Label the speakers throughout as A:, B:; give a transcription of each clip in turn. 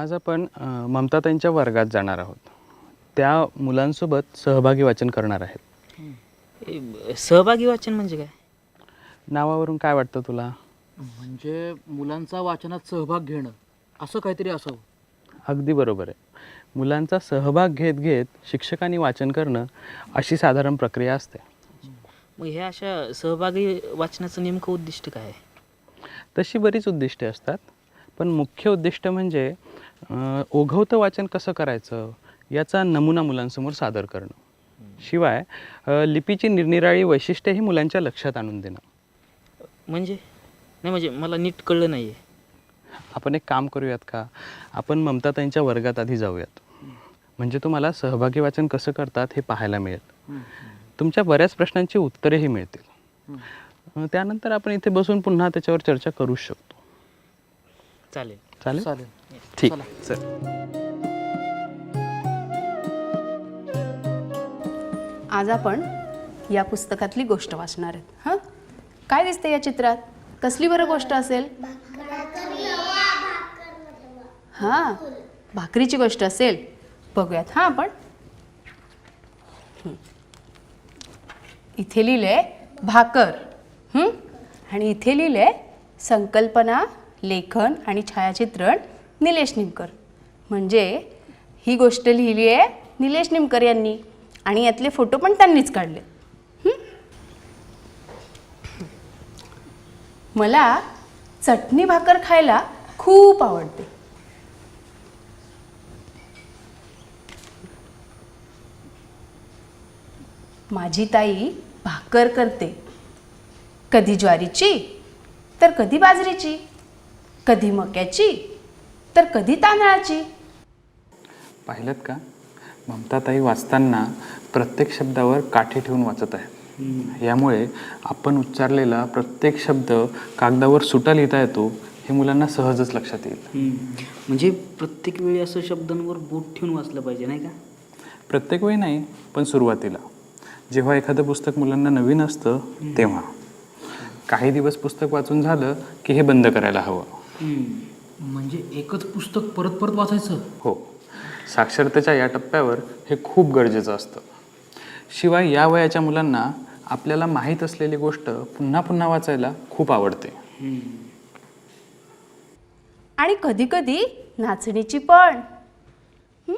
A: आज आपण ममताताईंच्या वर्गात जाणार आहोत. त्या मुलांसोबत सहभागी वाचन करणार आहेत.
B: सहभागी वाचन म्हणजे काय?
A: नावावरून काय वाटतं तुला?
C: म्हणजे मुलांचा वाचनात सहभाग घेणं असं काहीतरी असावं.
A: अगदी बरोबर आहे. मुलांचा सहभाग घेत घेत शिक्षकांनी वाचन करणं अशी साधारण प्रक्रिया असते.
B: मग ह्या अशा सहभागी वाचनाचं नेमकं उद्दिष्ट काय आहे?
A: तशी बरीच उद्दिष्टे असतात पण मुख्य उद्दिष्ट म्हणजे ओघवतं वाचन कसं करायचं? याचा नमुना मुलांसमोर सादर करणं. शिवाय लिपीची निरनिराळी वैशिष्ट्येही मुलांच्या लक्षात आणून देणं.
B: म्हणजे? नाही म्हणजे मला नीट कळलं नाही आहे
A: आपण एक काम करूयात का? आपण ममताताईंच्या वर्गात आधी जाऊयात. म्हणजे तुम्हाला सहभागी वाचन कसं करतात हे पाहायला मिळेल. तुमच्या बऱ्याच प्रश्नांची उत्तरेही मिळतील. त्यानंतर आपण इथे बसून पुन्हा त्याच्यावर चर्चा करूच शकतो.
B: चालेल.
A: चालेल?
C: चालेल.
A: ठीक.
C: चला.
A: चल.
D: आज आपण या पुस्तकातली गोष्ट वाचणार आहेत. हां? काय दिसते या चित्रात? कसली बरं गोष्ट असेल? हां भाकरीची गोष्ट असेल. बघूयात. हां आपण. इथे लिहिलंय भाकर. हं? आणि इथे लिहिलंय संकल्पना लेखन आणि छायाचित्रण. निलेश निमकर. म्हणजे ही गोष्ट लिहिली आहे निलेश निमकर यांनी. आणि यातले फोटो पण त्यांनीच काढले मला चटणी भाकर खायला खूप आवडते. माझी ताई भाकर करते. कधी ज्वारीची तर कधी बाजरीची. कधी मक्याची तर कधी तांदळाची?
A: पाहिलं का? ममताताई वाचताना प्रत्येक शब्दावर काठी ठेवून वाचत आहे यामुळे आपण उच्चारलेला प्रत्येक शब्द कागदावर सुटा लिहिता येतो हे मुलांना सहजच लक्षात येईल.
B: म्हणजे प्रत्येक वेळी असं शब्दांवर बोट ठेवून वाचलं पाहिजे नाही का?
A: प्रत्येक वेळी नाही पण सुरुवातीला. जेव्हा एखादं पुस्तक मुलांना नवीन असतं तेव्हा. काही दिवस पुस्तक वाचून झालं की हे बंद करायला हवं.
C: म्हणजे एकच पुस्तक परत परत वाचायचं?
A: हो. साक्षरतेच्या या टप्प्यावर हे खूप गरजेचं असतं. शिवाय या वयाच्या मुलांना आपल्याला माहीत असलेली गोष्ट पुन्हा पुन्हा वाचायला खूप आवडते.
D: आणि कधी कधी नाचणीची पण. हं?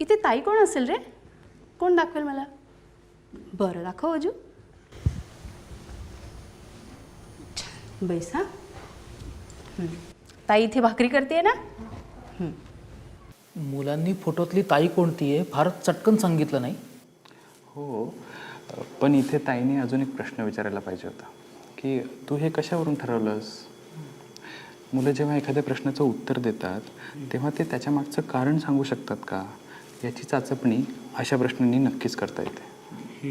D: इथे ताई कोण असेल रे? कोण दाखवेल मला? बरं दाखव अजू. छान बैस हा. हं. ताई इथे भाकरी करते ना?
C: मुलांनी फोटोतली ताई कोणती आहे फार चटकन सांगितलं नाही.
A: हो पण इथे ताईने अजून एक प्रश्न विचारायला पाहिजे होता की तू हे कशावरून ठरवलंस? मुलं जेव्हा एखाद्या प्रश्नाचं उत्तर देतात तेव्हा ते त्याच्या मागचं कारण सांगू शकतात का? याची चाचपणी अशा प्रश्नांनी नक्कीच करता येते.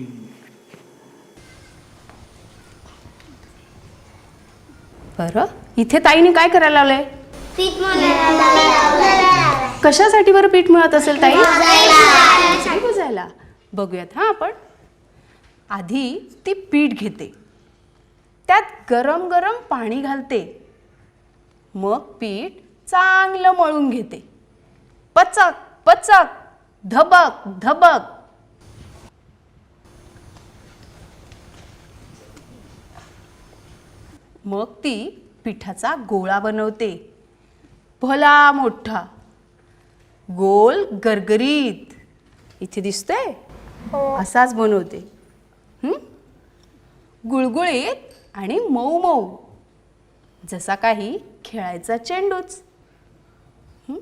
D: बरं. इथे ताईने काय करायला लावलंय? कशासाठी बरं पीठ मिळत असेल ताई? बजायला बघूयात हा आपण. आधी ती पीठ घेते. त्यात गरम गरम पाणी घालते. मग पीठ चांगलं मळून घेते. पचक पचक धबक धबक. मग ती पिठाचा गोळा बनवते. भला मोठा. गोल गरगरीत. इथे दिसतोय? असाच बनवते. हं? गुळगुळीत आणि मऊ मऊ. जसा काही खेळायचा चेंडूच. हं?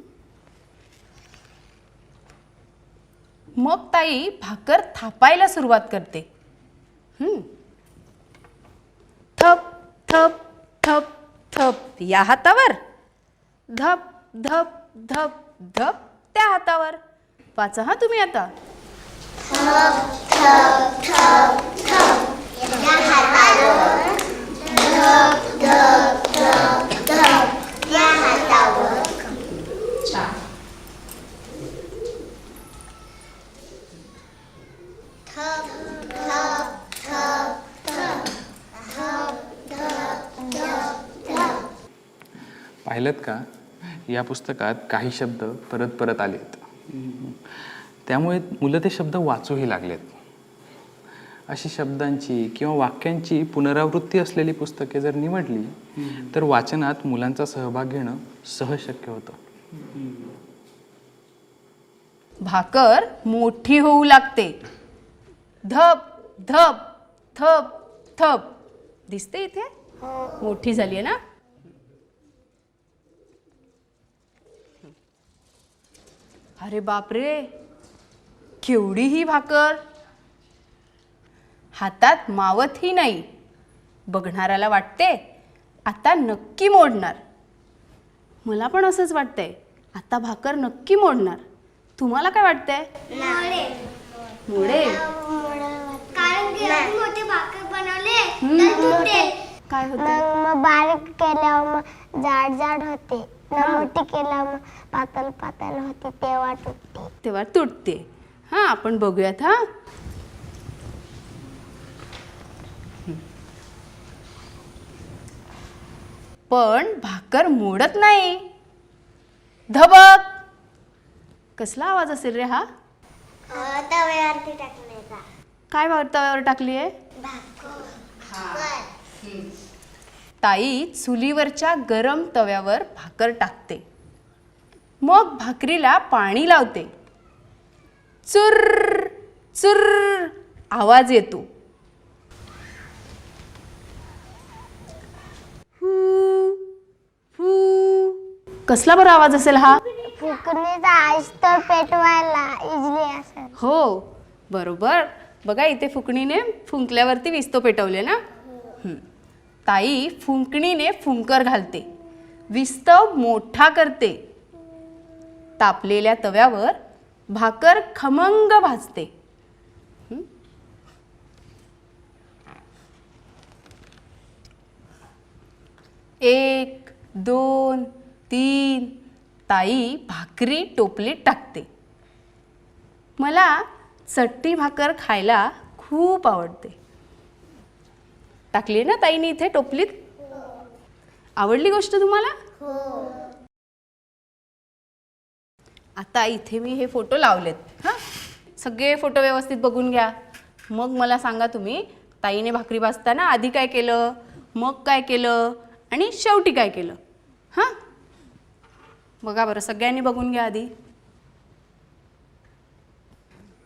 D: मग ताई भाकर थापायला सुरुवात करते. हं? थप थप थप या हातावर. धप धप धप धप त्या हातावर. वाचा हा तुम्ही आता.
A: पाहिलं का? या पुस्तकात काही शब्द परत परत आलेत. त्यामुळे मुलं ते शब्द वाचूही लागलेत. अशी शब्दांची किंवा वाक्यांची पुनरावृत्ती असलेली पुस्तके जर निवडली तर वाचनात मुलांचा सहभाग घेणं सहज शक्य होतं.
D: भाकर मोठी होऊ लागते. धप धप थप थप दिसते इथे? मोठी झाली आहे ना? अरे बापरे. केवढी ही भाकर. हातात मावतही नाही. बघणाऱ्याला वाटते आता नक्की मोडणार. मला पण असंच वाटतंय आता भाकर नक्की मोडणार. तुम्हाला काय वाटतंय? मोडेल.
E: कारण की आम्ही मोठे भाकर बनवले तर तुटेल
D: काय होतं?
E: बारीक केल्यावर मग जाड जाड होते. मोठी होते तेव्हा तुटते
D: तेव्हा तुटते. हा आपण बघूयात हा. पण भाकर मोडत नाही. धबक. कसला आवाज असेल रे हा?
E: तव्यावरती टाकण्याचा
D: काय तव्यावर टाकली आहे ताई चुलीवरच्या गरम तव्यावर भाकर टाकते. मग भाकरीला पाणी लावते. चुर्र चुर्र आवाज येतो. कसला बरं आवाज असेल हा?
E: फुकणीचा आईस तर पेटवायला इजली असेल.
D: हो बरोबर. बघा इथे फुकणीने फुंकल्यावरती विस्तो पेटवले ना. ताई फुंकणीने फुंकर घालते. विस्तव मोठा करते. तापलेल्या तव्यावर भाकर खमंग भाजते. एक दोन तीन. ताई भाकरी टोपलीत टाकते. मला चट्टी भाकर खायला खूप आवडते. टाकली ना ताईने इथे टोपलीत? आवडली गोष्ट तुम्हाला? आता इथे मी हे फोटो लावलेत. हां? सगळे फोटो व्यवस्थित बघून घ्या. मग मला सांगा तुम्ही ताईने भाकरी भाजताना आधी काय केलं? मग काय केलं? आणि शेवटी काय केलं? हां? बघा बरं सगळ्यांनी बघून घ्या आधी.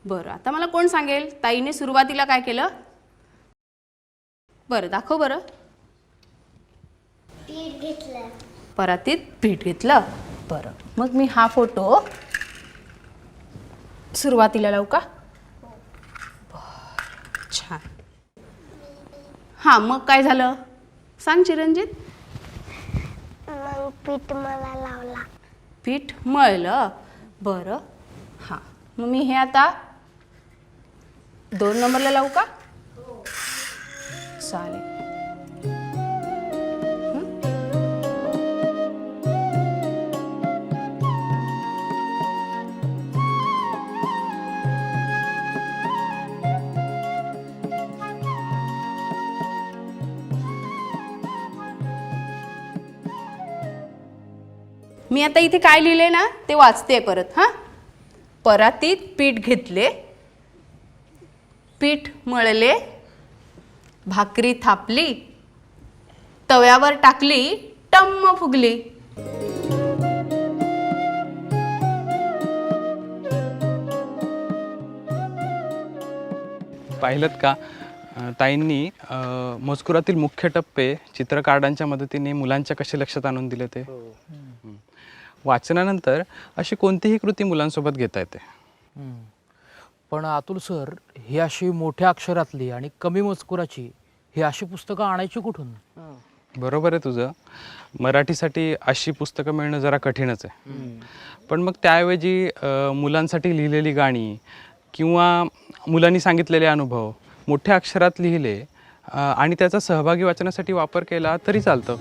D: बरं आता मला कोण सांगेल? ताईने सुरुवातीला काय केलं? बरं दाखव बरं.
E: पीठ घेतलं.
D: परातीत पीठ घेतलं. बरं मग मी हा फोटो सुरुवातीला लावू का? बरं, छान. हां मग काय झालं? सांग चिरंजित.
E: मग पीठ मला लावला.
D: पीठ मळलं. बरं हां. मग मी हे आता दोन नंबरला लावू का? चालेल मी आता इथे काय लिहिले ना ते वाचते परत हां? परातीत पीठ घेतले पीठ मळले भाकरी थापली तव्यावर टाकली टम्म फुगली.
A: पाहिलं का? ताईंनी मजकुरातील मुख्य टप्पे चित्रकार्डांच्या मदतीने मुलांच्या कसे लक्षात आणून दिले ते? हं. वाचनानंतर अशी कोणतीही कृती मुलांसोबत घेता येते.
C: पण अतुल सर ही अशी मोठ्या अक्षरातली आणि कमी मजकुराची ही अशी पुस्तकं आणायची कुठून?
A: बरोबर आहे तुझं. मराठीसाठी अशी पुस्तकं मिळणं जरा कठीणच आहे. पण मग त्याऐवजी मुलांसाठी लिहिलेली गाणी किंवा मुलांनी सांगितलेले अनुभव मोठ्या अक्षरात लिहिले आणि त्याचा सहभागी वाचनासाठी वापर केला तरी चालतं.